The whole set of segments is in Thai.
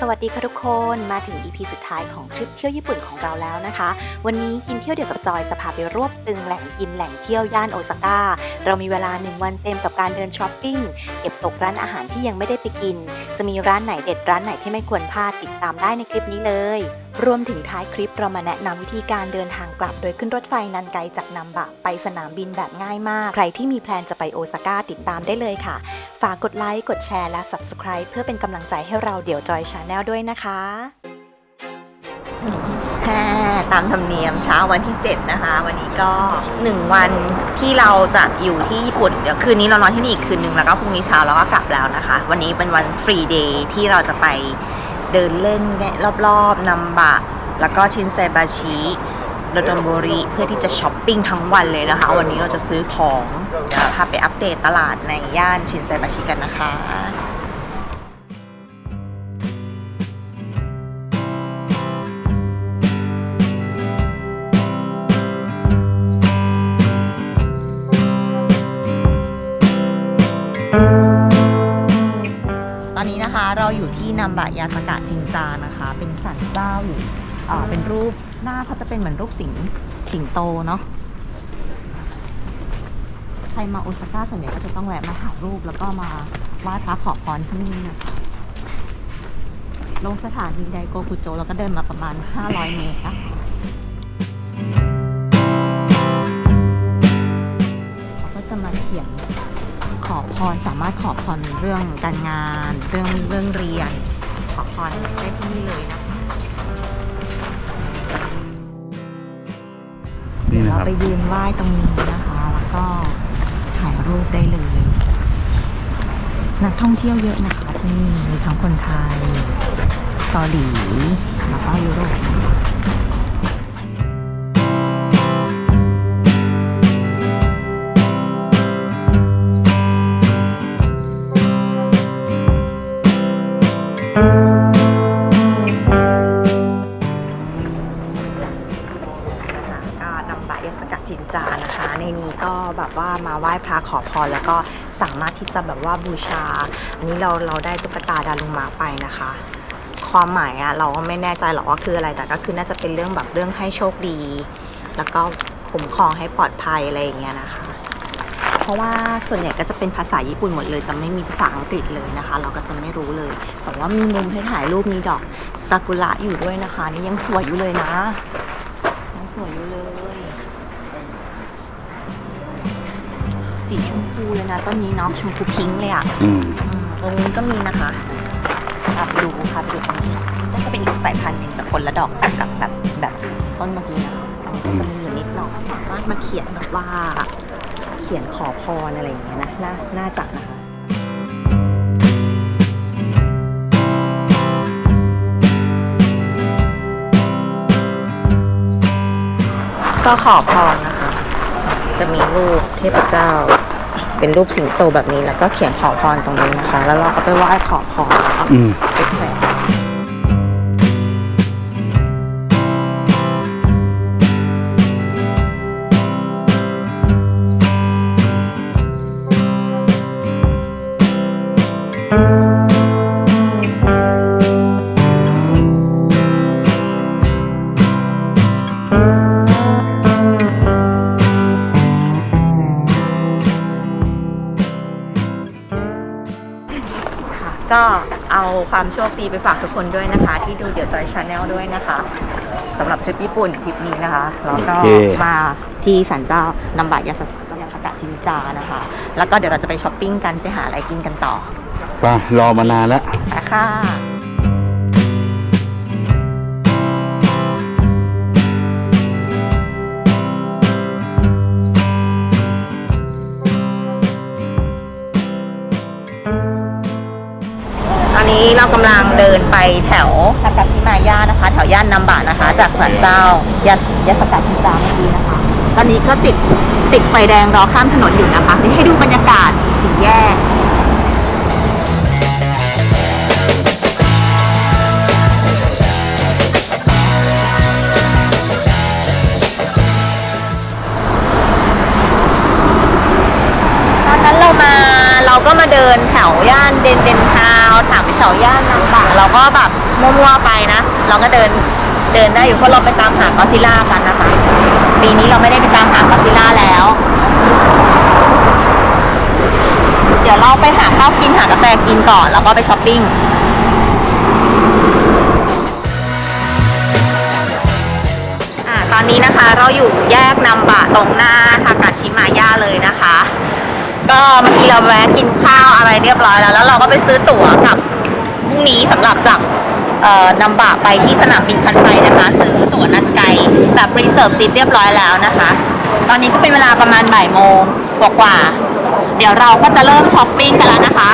สวัสดีค่ะทุกคนมาถึง EP สุดท้ายของทริปเที่ยวญี่ปุ่นของเราแล้วนะคะ วันนี้กินเที่ยวเดียวกับจอยจะพาไปรวบตึงแหล่งกินแหล่งเที่ยวย่านโอซาก้า เรามีเวลา 1 วันเต็มกับการเดินช้อปปิ้งเก็บตกร้านอาหารที่ยังไม่ได้ไปกิน จะมีร้านไหนเด็ดร้านไหนที่ไม่ควรพลาดติดตามได้ในคลิปนี้เลย รวมถึงท้ายคลิปเรามาแนะนำวิธีการเดินทางกลับ โดยขึ้นรถไฟนันไกจากนัมบะไปสนามบินแบบง่ายมาก ใครที่มีแพลนจะไปโอซาก้าติดตามได้เลยค่ะ ฝากกดไลค์กดแชร์และ Subscribe เพื่อเป็นกำลังใจให้เราเดี๋ยวจอยชาแนลด้วยนะคะตามธรรมเนียมเช้าวันที่ 7 นะคะ วันนี้ก็ 1 วันที่เราจะอยู่ที่ญี่ปุ่น เดี๋ยวคืนนี้เรานอนที่นี่อีกคืนนึงแล้วก็พรุ่งนี้เช้าเราก็กลับแล้วนะคะ วันนี้เป็นวันฟรีเดย์ที่เราจะไป เดินเล่นรอบๆนำบะ แล้วก็ชินไซบาชิโดโดนโบริเพื่อที่จะช้อปปิ้งทั้งวันเลยนะคะ วันนี้เราจะซื้อของเดี๋ยวพาไปอัปเดตตลาดในย่านชินไซบาชิกันนะคะ เราอยู่ที่นัมบะยาสกะจินจานะคะ เป็นสันเจ้าอยู่เป็นรูปหน้าเขาจะเป็นเหมือนรูปสิงสิงโตเนาะใครมาโอซาก้าส่วนใหญ่ก็จะต้องแวะมาถ่ายรูปแล้วก็มาไหว้พระขอพรที่นี่นะคะลงสถานีไดโกกุโจแล้วก็เดินมาประมาณ 500 เมตรนะเขาก็จะมาเขียน พรสามารถขอพรเรื่องการงาน เรื่องเรื่องเรียน ขอพรได้ที่นี่เลยนะคะนี่นะเราครับไปยืนไหว้ตรงนี้นะคะ แล้วก็ถ่ายรูปได้เลย นักท่องเที่ยวเยอะนะคะที่นี่มีทั้งคนไทยเกาหลีแล้วก็ยุโรปนะคะ ไหว้พระขอพรแล้วก็สามารถที่จะแบบว่าบูชา อันนี้เราเราได้ตุ๊กตาดารุมะไปนะคะ ความหมายอะเราก็ไม่แน่ใจหรอกว่าคืออะไรแต่ก็คือน่าจะเป็นเรื่องแบบเรื่องให้โชคดี แล้วก็คุ้มครองให้ปลอดภัยอะไรอย่างเงี้ยนะคะ เพราะว่าส่วนใหญ่ก็จะเป็นภาษาญี่ปุ่นหมดเลย จะไม่มีภาษาอังกฤษเลยนะคะ เราก็จะไม่รู้เลยแต่ว่ามีมุมให้ถ่ายรูปมีดอกซากุระอยู่ด้วยนะคะ นี่ยังสวยอยู่เลยนะยังสวยอยู่เลย สีชมพูเลยนะต้นนี้เนาะชมพูพิงค์เลยอะอืมอืมตรงนี้ก็มีนะคะอับดูค่ะดูตรงนี้ก็จะเป็นอีกสายพันธุ์หนึ่งจะคนละดอกกับแบบแบบต้นเมื่อกี้นะอันนี้ก็จะมีอยู่นิดหน่อยสามารถมาเขียนแบบว่า เขียนขอพรอะไรอย่างเงี้ยนะน่าน่าจะนะคะ ก็ขอพรนะคะ จะมีรูปเทพเจ้า เป็นรูปสิงโตแบบนี้แล้วก็เขียนขอพรตรงนี้นะคะ แล้วเราก็ไปไหว้ขอพรแล้วก็อืมไปแขวน ก็เอาความโชคดีไปฝากทุกคนด้วยนะคะ ที่ดูเดี๋ยวจอยชาแนลด้วยนะคะสำหรับทริปญี่ปุ่นทริปนี้นะคะแล้วก็โอเค มาที่สันเจ้านำบะยาสยาสกะจินจานะคะ แล้วก็เดี๋ยวเราจะไปช้อปปิ้งกันไปหาอะไรกินกันต่อไปรอมานานแล้วไปค่ะ นนี้เรากำลังเดินไปแถวทากาชิมายานะคะ แถวย่านนัมบะนะคะ จากสันเจ้ายายาสกัดชิจาเมื่อกี้นะคะ ตอนนี้ก็ติดติดไฟแดงรอข้ามถนนอยู่นะคะนี่ให้ดูบรรยากาศสี่แยกตอนนั้นเรามาเราก็มาเดินแถวย่านเดนเดน ถามไปแถวย่านนางบะเราก็แบบมั่วๆไปนะ เราก็เดินเดินได้อยู่เพราะเราไปตามหากอซิล่ากันนะคะปีนี้เราไม่ได้ไปตามหากอซิล่าแล้ว เดี๋ยวเราไปหาข้าวกินหากาแฟกินก่อนแล้วก็ไปช้อปปิ้งอ่าตอนนี้นะคะเราอยู่แยกนำบะตรงหน้าทากาชิมาย่าเลยนะคะ ก็เมื่อกี้เราแวะกินข้าวอะไรเรียบร้อยแล้ว แล้วเราก็ไปซื้อตั๋วกับพรุ่งนี้สำหรับจากเอ่อนำบะไปที่สนามบินคันไซนะคะซื้อตั๋วนัดไกลแบบรีเซิร์ฟซีทเรียบร้อยแล้วนะคะ ตอนนี้ก็เป็นเวลาประมาณบ่ายโมงกว่า เดี๋ยวเราก็จะเริ่มช้อปปิ้งกันแล้วนะคะ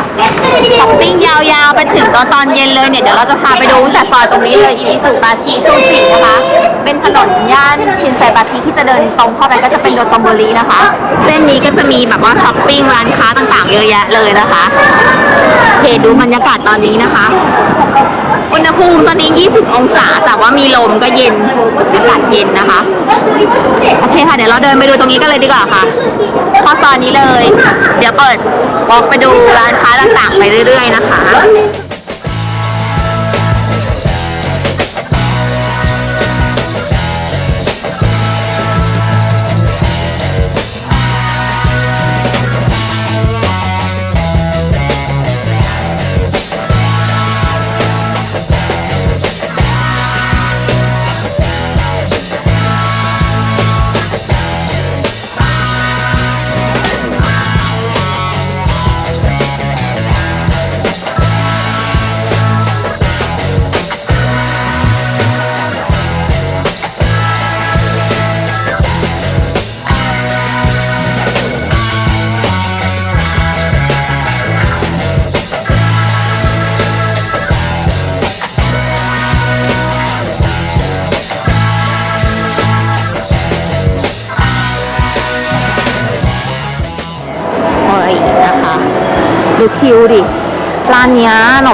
ช้อปปิ้งยาวๆไปถึงตอนตอนเย็นเลยเนี่ยเดี๋ยวเราจะพาไปดูแต่ซอยตรงนี้เลยอีนิสุบาชิซูชินะคะ เป็นถนนย่านชินไซบาชิที่จะเดินตรงเข้าไปก็จะเป็นโดโตโมรินะคะ เส้นนี้ก็จะมีแบบว่าช้อปปิ้งร้านค้าต่างๆเยอะแยะเลยนะคะโอเคดูบรรยากาศตอนนี้นะคะ อุณหภูมิตอนนี้ 20 องศา แต่ว่ามีลมก็เย็น อากาศเย็นนะคะ โอเคค่ะ เดี๋ยวเราเดินไปดูตรงนี้กันเลยดีกว่าค่ะเข้อซอยนี้เลย เดี๋ยวเปิดวอล์กไปดูร้านค้าต่างๆไปเรื่อย ๆ นะคะ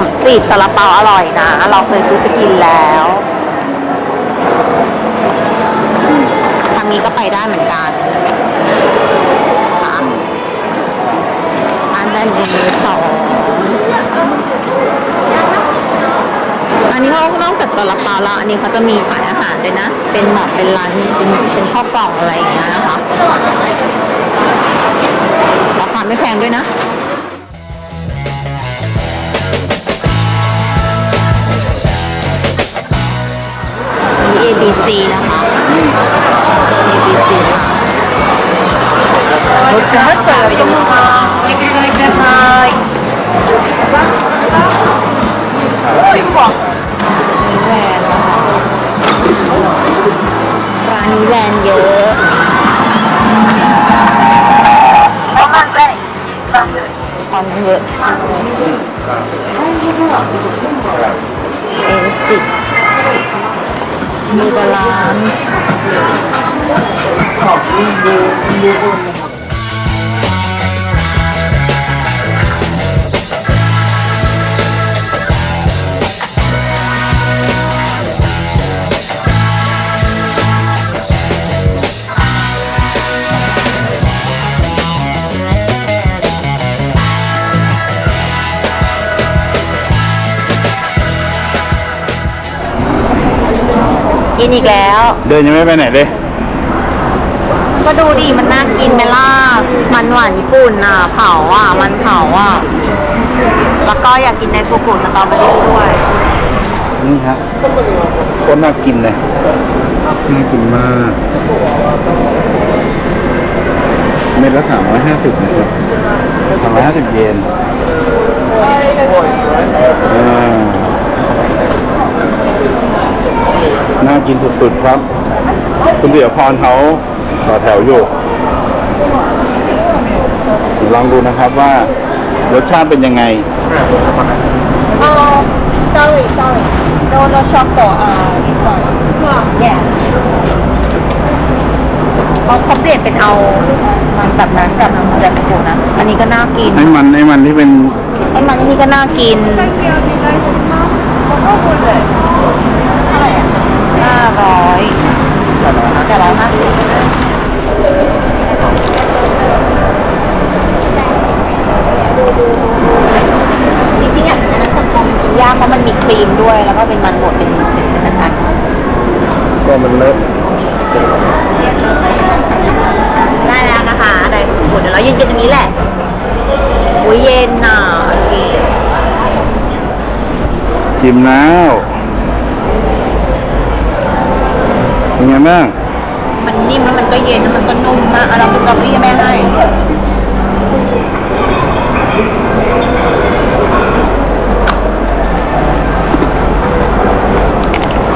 มจีบซาลาเปาอร่อยนะ เราเคยซื้อไปกินแล้วทางนี้ก็ไปได้เหมือนกันค่ะอันด้านนี้สองอันนี้เขานอกจากซาลาเปาแล้วอันนี้เขาจะมีขายอาหารด้วยนะ เป็นแบบเป็นร้านเป็นเป็นข้าวกล่องอะไรอย่างเงี้ยนะคะราคาไม่แพงด้วยนะ ABC นะคะ ABC ค่ะรสชาติเปิดยังไงร้านนี้แวนเยอะความเยอะเอสิ มีบาลานซ์ของดูดูบน อีกแล้ว เดินยังไม่ไปไหนเลย ก็ดูดิมันน่ากินไหมล่ะมันหวานญี่ปุ่นน่ะเผาอะ มันเผาอะ แล้วก็อยากกินในฟูกุสตรอเบอรี่ด้วย นี่ครับก็น่ากินเลย น่ากินมาก เม็ดละสามร้อยห้าสิบนะครับสามร้อยห้าสิบเยนอ่าน่า กินสุดๆครับ คุณเดี่ยวพรเขาต่อแถวอยู่เดี๋ยวลองดูนะครับว่ารสชาติเป็นยังไง Oh, sorry, sorry. No, no chocolate. Uh, this one. Yeah. เขาเขาเปลี่ยนเป็นเอามันแบบนั้นแบบนั้นแบบฟูนะ อันนี้ก็น่ากินไอ้มันไอ้มันที่เป็นไอ้มันอันนี้ก็น่ากินเท่าไหร่อะห้า ร้อยแต่ร้อยห้าสิบจริงๆอะอันนั้นครีมด้วย แล้วก็เป็นมันบดเป็นเป็นอันก็มันเลอะๆได้แล้วนะคะได้หมดเดี๋ยวเรายืนกันตรงนี้แหละอุ้ยเย็นน่ะโอเคชิมแล้ว เป็นไงบ้างมันนิ่มแล้วมันก็เย็นแล้วมันก็นุ่มมากเอาเราเป็นกาแฟแม่ให้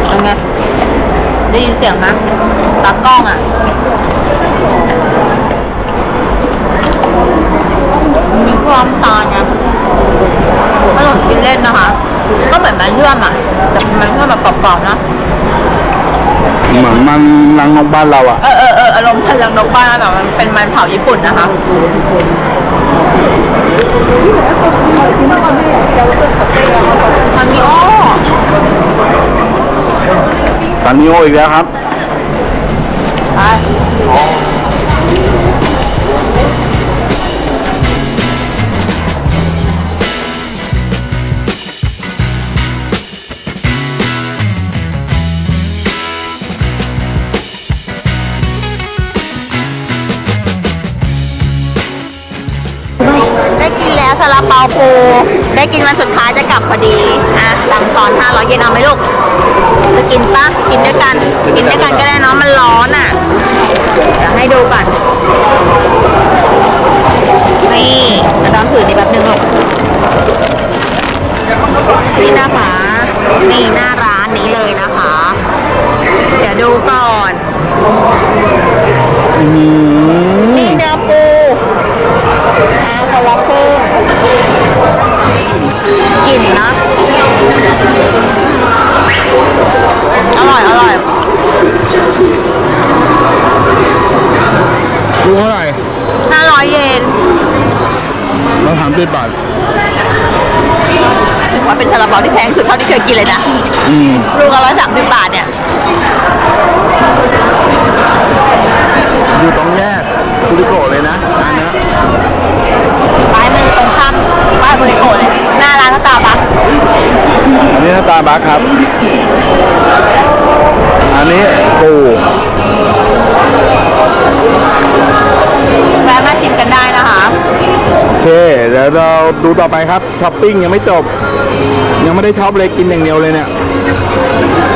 เป็นไงได้ยินเสียงไหมตากล้องอะมีความตาลไงถ้าเรากินเล่นนะคะ ก็เหมือนมันเลื่อมอะแต่มันเลื่อมแบบกรอบๆนะ เหมือนมันรังนกบ้านเราอะ เออเออเอออารมณ์พลังนกบ้านแต่มันเป็นมันเผาญี่ปุ่นนะคะ มันมีอ้อตอนนี้โออีกแล้วครับ ไป เปาปู ได้กินวันสุดท้ายจะกลับพอดี อะตังค์ตอน500เยนเอาไหมลูก จะกินปะกินด้วยกัน กินด้วยกันก็ได้เนาะมันร้อนอะเดี๋ยวให้ดูก่อนนี่จะต้องถือในแป๊บนึงลูกนี่นะคะนี่หน้าร้านนี้เลยนะคะ เดี๋ยวดูก่อนอืมนี่เนื้อปูอ่าคนละครึ่งก ป็นซาลาเปาที่แพงสุดเท่าที่เคยกินเลยนะอืมลูกละร้อยสามสิบบาทเนี่ย อยู่ตรงแยกคุริโกะเลยนะร้านเนี้ยป้ายมือตรงข้ามป้ายบริโภคเลยหน้าร้านสตาร์บัคอันนี้สตาร์บัคครับ อันนี้ปูแวะมาชิมกันได้นะคะ โอเค เดี๋ยวเราดูต่อไปครับช้อปปิ้งยังไม่จบ ยังไม่ได้ช็อปเลยกินอย่างเดียวเลยเนี่ย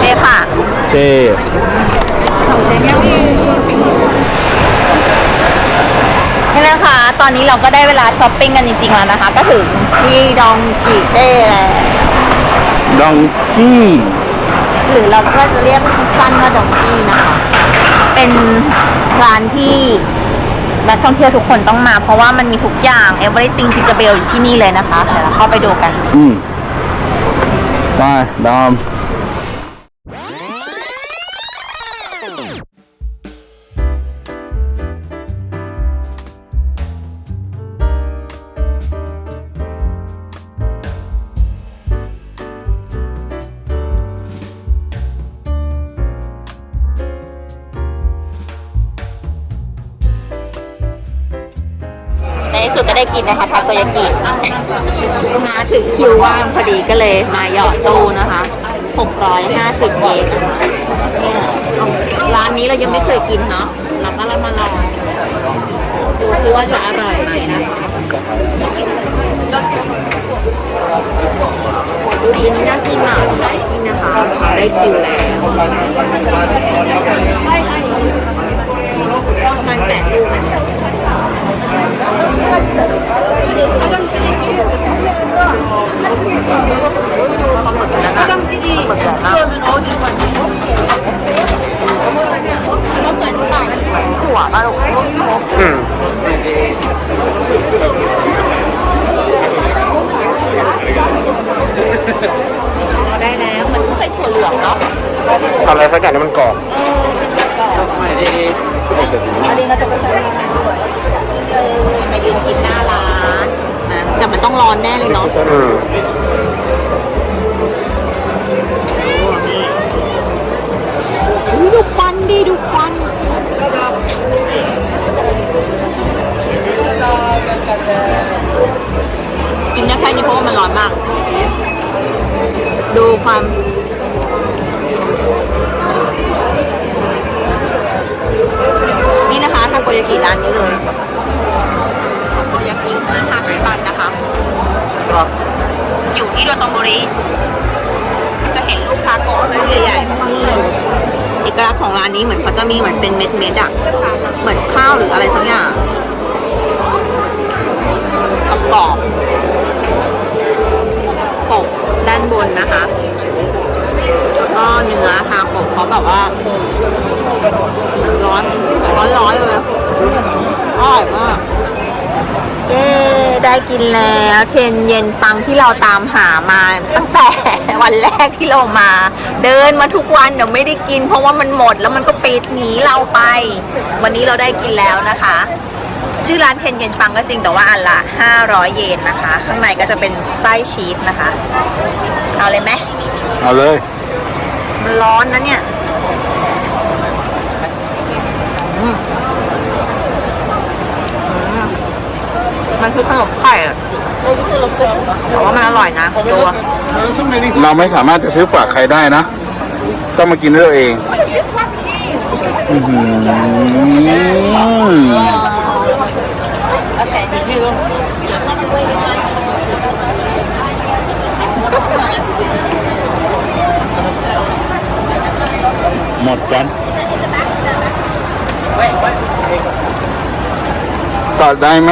เอ๊ค่ะโอเคนี่นะคะ ตอนนี้เราก็ได้เวลาช้อปปิ้งกันจริงๆแล้วนะคะ ก็ถึงที่ดองกีเต้แล้วดองกี้หรือเราก็จะเรียกสั้นว่าดองกี้นะคะ เป็นร้านที่นักท่องเที่ยวทุกคนต้องมา เพราะว่ามันมีทุกอย่าง everything จิกเบลอยู่ที่นี่เลยนะคะ เดี๋ยวเราเข้าไปดูกัน อืม ไปดอมในที่สุดก็ได้กินนะคะทาโกยากิ มาถึงคิวว่างพอดีก็เลยมาหยอดตู้นะคะ650เยนนะคะนี่ค่ะร้านนี้เรายังไม่เคยกินเนาะเราก็เรามาลองดูซิว่าจะอร่อยไหมนะดูดีนี่น่ากินมากนี่นะคะได้คิวแล้วประมาณแปดลูกนะคะถั่วปลาลูกอืมได้แล้วมัน ต้องใส่ถั่วเหลืองเนาะทำอะไรสักอย่างให้ กินหน้าร้านนะแต่มันต้องร้อนแน่เลยเนาะอืมอุ๊ยดูควันดิดูควันกินได้แค่นี้เพราะว่ามันร้อนมาก ดูดูความนี่นะคะทาโกยากิร้านนี้เลย ทาโกยากิฮาชิบันนะคะอยู่ที่โดโตโมริจะเห็นลูกทาโกะลูกใหญ่ๆนี่เอกลักษณ์ของร้านนี้เหมือนเขาจะมีเหมือนเป็นเม็ดเม็ดๆอะเหมือนข้าวหรืออะไรสักอย่างกรอบๆปกด้านบนนะคะแล้วก็เนื้อทาโกะเขาแบบว่า ร้อนร้อนร้อนๆเลยอร่อยมาก เย้ได้กินแล้วเทรนเย็นปังที่เราตามหามาตั้งแต่วันแรกที่เรามา เดินมาทุกวันเดี๋ยวไม่ได้กิน เพราะว่ามันหมดแล้วมันก็ปิดหนีเราไป วันนี้เราได้กินแล้วนะคะ ชื่อร้านเทรนเย็นปังก็จริงแต่ว่าอันละ 500 เยนนะคะ ข้างในก็จะเป็นไส้ชีสนะคะ เอาเลยไหมเอาเลยมันร้อนนะเนี่ยอืมอืม มันคือขนมไข่อะแต่ว่ามันอร่อยนะตัว เราไม่สามารถจะซื้อฝากใครได้นะ ต้องมากินด้วยตัวเองอื้อหือหมดกันต่อได้ไหม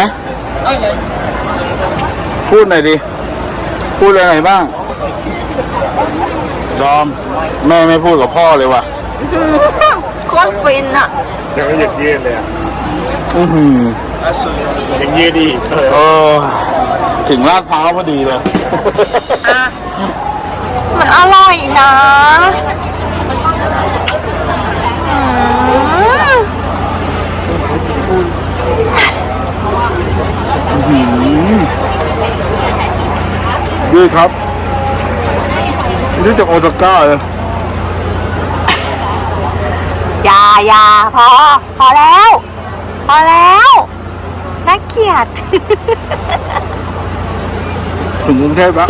พูดหน่อยดิ พูดอะไรบ้าง ดอม แม่ไม่พูดกับพ่อเลยว่ะ โคตรฟินอะเดี๋ยวก็หยุดยืดเลยอะอือหือยังยืดอีกเออเออถึงลาดพร้าวพอดีเลย อะมันอร่อยนะอืม ดีครับ นี่จากโอซาก้าเลยอย่าอย่าพอ พอแล้ว พอแล้วน่าเกลียดถึงกรุงเทพแล้ว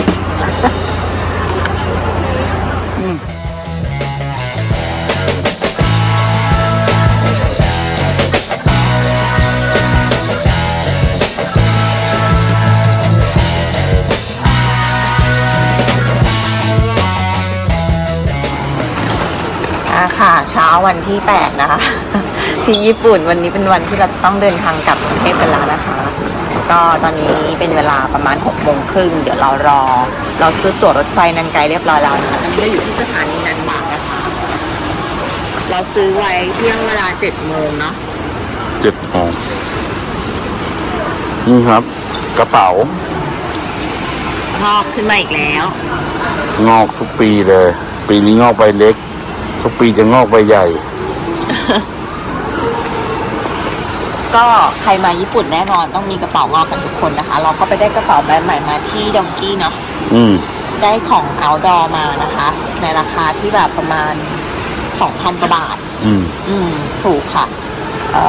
ค่ะ เช้าวันที่ 8 นะคะ ที่ญี่ปุ่นวันนี้เป็นวันที่เราจะต้องเดินทางกลับกรุงเทพกันแล้วนะคะ ก็ตอนนี้เป็นเวลาประมาณ6โมงครึ่งเดี๋ยวเรารอ เราซื้อตั๋วรถไฟนันไกลเรียบร้อยแล้วนะคะตอนนี้เราอยู่ที่สถานีนันบากนะคะ เราซื้อไว้เที่ยงเวลา7โมงเนาะเจ็ดโมงนี่ครับ กระเป๋างอกขึ้นมาอีกแล้ว งอกทุกปีเลย ปีนี้งอกใบเล็ก ทุกปีจะงอกใบใหญ่ ก็ใครมาญี่ปุ่นแน่นอนต้องมีกระเป๋างอกกันทุกคนนะคะ เราก็ไปได้กระเป๋าแบรนด์ใหม่มาที่ดองกี้เนาะอืม ได้ของ outdoor มานะคะ ในราคาที่แบบประมาณ2,000กว่าบาท อืม อืมถูกค่ะ เอ่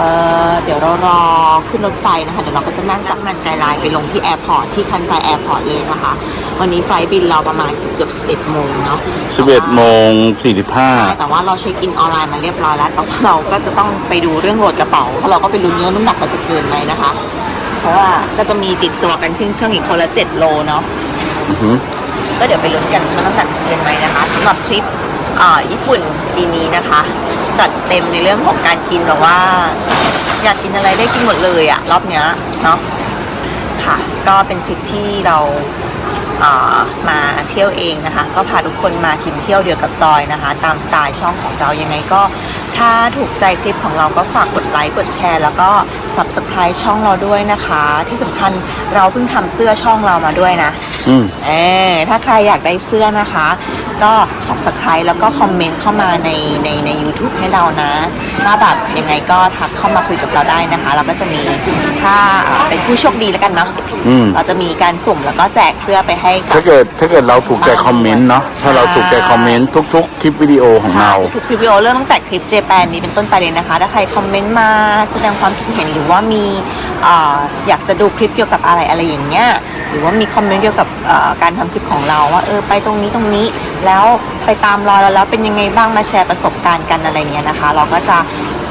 อเดี๋ยวเรารอขึ้นรถไฟนะคะ เดี๋ยวเราก็จะนั่งจากมันไกลไลน์ไปลงที่แอร์พอร์ตที่คันไซแอร์พอร์ตเลยนะคะ วันนี้ไฟล์บินเราประมาณเกือบเกือบ11 โมงเนาะสิบเอ็ดโมงสี่สิบห้าใช่แต่ว่าเราเช็คอินออนไลน์มาเรียบร้อยแล้ว แต่ว่าเราก็จะต้องไปดูเรื่องโหลดกระเป๋า เพราะเราก็ไปลุ้นเนื้อน้ำหนักเราจะเกินไหมนะคะ เพราะว่าก็จะมีติดตัวกันขึ้นเครื่องอีกคนละ 7 โลเนาะก็เดี๋ยวไปลุ้นกันว่าน้ำหนักจะเกินไหมนะคะสำหรับทริปเอ่อญี่ปุ่นปีนี้นะคะ จัดเต็มในเรื่องของการกินแบบว่า อยากกินอะไรได้กินหมดเลยอะรอบเนี้ยเนาะค่ะ ก็เป็นทริปที่เรามาเที่ยวเองนะคะ ก็พาทุกคนมากินเที่ยวเดียวกับจอยนะคะ ตามสไตล์ช่องของเรายังไงก็ ถ้าถูกใจคลิปของเราก็ฝากกดไลค์กดแชร์ แล้วก็ subscribe ช่องเราด้วยนะคะ ที่สำคัญเราเพิ่งทำเสื้อช่องเรามาด้วยนะ อืม เออถ้าใครอยากได้เสื้อนะคะ ก็ subscribe แล้วก็คอมเมนต์เข้ามาในในใน YouTube ให้เรานะ ถ้าแบบยังไงก็ทักเข้ามาคุยกับเราได้นะคะ เราก็จะมีถ้าเป็นผู้โชคดีแล้วกันเนาะอืม เราจะมีการสุ่มแล้วก็แจกเสื้อไปให้กัถ้าบเกิดถ้าเกิดเราถูกใจคอมเมนต์เนาะถ้าเราถูกใจคอมเมนต์ทุก ๆ คลิปวิดีโอของเรา ทุกคลิปวิดีโอเริ่มตั้งแต่คลิปเจแปนนี้เป็นต้นไปเลยนะคะ ถ้าใครคอมเมนต์มาแสดงความคิดเห็นหรือว่ามีเอ่ออยากจะดูคลิปเกี่ยวกับอะไรอะไรอย่างเงี้ยรือว่ามีคอมเมนต์เกี่ยวกับเอ่อการทำคลิปของเราว่าเออไปตรงนี้ตรงนี้แล้วไปตามรอยเราแล้วเป็นยังไงบ้างมาแชร์ประสบการณ์กันอะไรเงี้ยนะคะ เราก็จะ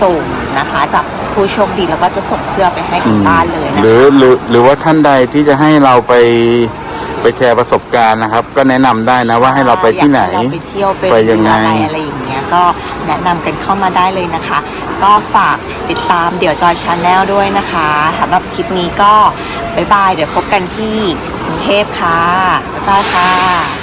ส่งนะคะจากผู้โชคดีแล้วก็จะส่งเสื้อไปให้ถึงบ้านเลยนะหรือคะหรือหรือว่าท่านใดที่จะให้เราไปไปแชร์ประสบการณ์นะครับ ก็แนะนำได้นะว่าให้เราไปที่ไหนอยากเราไปเที่ยวไปไปยังไงอะไรอะไรอย่างเงี้ยก็ แนะนำกันเข้ามาได้เลยนะคะ ก็ฝากติดตามเดี๋ยวจอยชาแนลด้วยนะคะสำหรับคลิปนี้ก็บ๊ายบาย เดี๋ยวพบกันที่กรุงเทพค่ะบ๊ายบายค่ะ